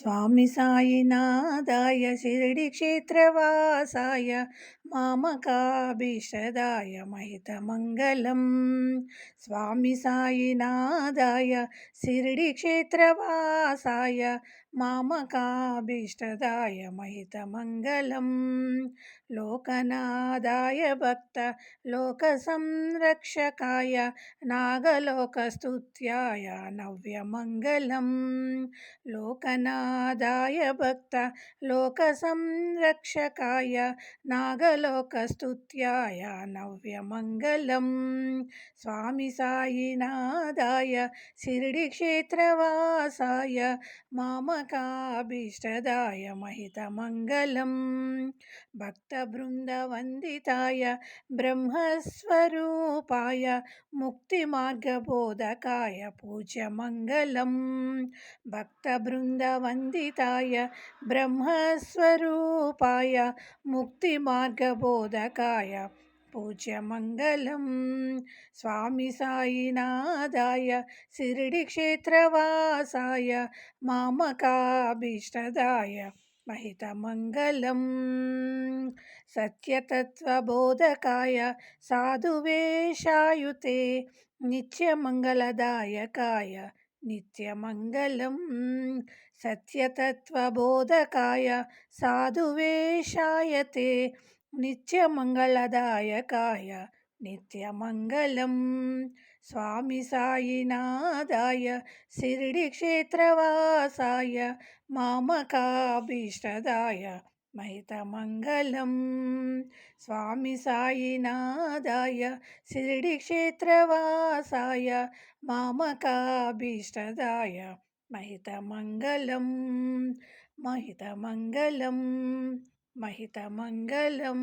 స్వామి సాయినాథాయ శిరిడి క్షేత్రవాసాయ మామకాభిషదాయ మహితమంగళం. స్వామి సాయినాథాయ శిరిడి క్షేత్రవాసాయ మామకాభీష్టదాయ మహితమంగళం. లోకనాదాయ భక్త లోక సంరక్షకాయ నాగలోకస్తుత్యాయ నవ్యమంగళం. లోకనా లోకనాదాయ భక్త లోక సంరక్షకాయ నాగలోకస్తుత్యాయ నవ్యమంగళం. స్వామి సాయినాథాయ షిరిడి క్షేత్రవాసాయ మామకాభీష్టదాయ మహితమంగళం. భక్తబృందవందితాయ బ్రహ్మస్వరూపాయ ముక్తిమార్గబోధకాయ పూజ్యమంగళం. वन्दिताय ब्रह्मस्वरूपाय मुक्तिमार्गबोधकाय पूज्यमङ्गलं स्वामिसायिनादाय शिरडिक्षेत्रवासाय मामकाभीष्टदाय महितमङ्गलं सत्यतत्त्वबोधकाय साधुवेशायुते नित्यमङ्गलदायकाय నిత్యమంగళం. సత్యతత్వబోధకాయ సాధువేషాయ తే నిత్యమంగళదాయకాయ నిత్యమంగళం. స్వామి సాయినాథాయ శిరిడి క్షేత్రవాసాయ మామకాభీష్టదాయ మహితమంగళం. స్వామి సాయినాథాయ శిరిడి క్షేత్రవాసాయ మామకాభీష్టదాయ. మహితమంగళం మహితమంగళం మహితమంగళం.